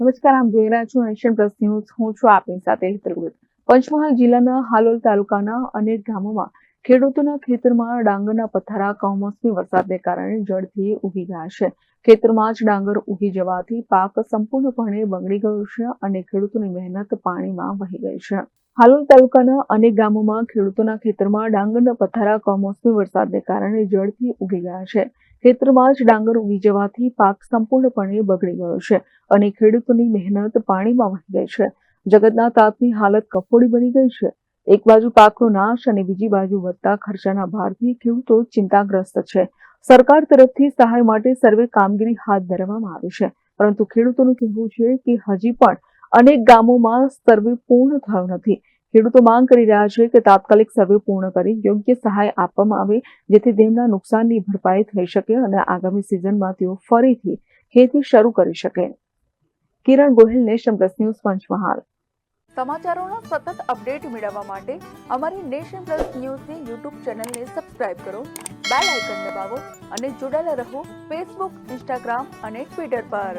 નમસ્કાર, આપ જોઈ રહ્યા છો નેશન પ્લસ હું છું આપની સાથે હેતલ પંચમહાલ જિલ્લાના હાલોલ તાલુકાના અનેક ગામોમાં ખેડૂતોના ખેતરમાં ડાંગરના પથારા કમોસમી વરસાદને કારણે જળથી ઉગી ગયા છે. ખેતરમાં જ ડાંગર ઉગી જવાથી પાક સંપૂર્ણપણે બગડી ગયો છે અને ખેડૂતોની મહેનત પાણીમાં વહી ગઈ છે. હાલોલ તાલુકાના અનેક ગામોમાં ખેડૂતોના ખેતરમાં ડાંગરના પથારા કમોસમી વરસાદને કારણે જળથી ઉગી ગયા છે. ખેતરમાં જ ડાંગર ઉગી જવાથી પાક સંપૂર્ણપણે બગડી ગયો છે અને ખેડૂતોની મહેનત પાણીમાં વહી ગઈ છે. જગતના તાપની હાલત કફોડી બની ગઈ છે. એક બાજુ પાકનો નાશ અને બીજી બાજુ વધતા ખર્ચાના ભારથી ખેડૂતો ચિંતાગ્રસ્ત છે. સરકાર તરફથી સહાય માટે સર્વે કામગીરી હાથ ધરવામાં આવી છે. પરંતુ ખેડૂતોનું કહેવું છે કે હજી પણ અનેક ગામોમાં સર્વે પૂર્ણ થયો નથી. ખેડૂતો માંગ કરી રહ્યા છે કે તાત્કાલિક સર્વે પૂર્ણ કરી યોગ્ય સહાય આપવામાં આવે, જેથી તેમના નુકસાનની ભરપાઈ થઈ શકે અને આગામી સિઝનમાં તેઓ ફરીથી ખેતી શરૂ કરી શકે. Kiran Gohil, Nation Plus News, Panchmahal. સમાચારોનો સતત અપડેટ મેળવવા માટે અમારી નેશન પ્લસ ન્યૂઝની યુટ્યુબ ચેનલને સબસ્ક્રાઇબ કરો, બેલ આઇકન દબાવો અને જોડાયેલા રહો ફેસબુક, ઇન્સ્ટાગ્રામ અને ટ્વિટર પર.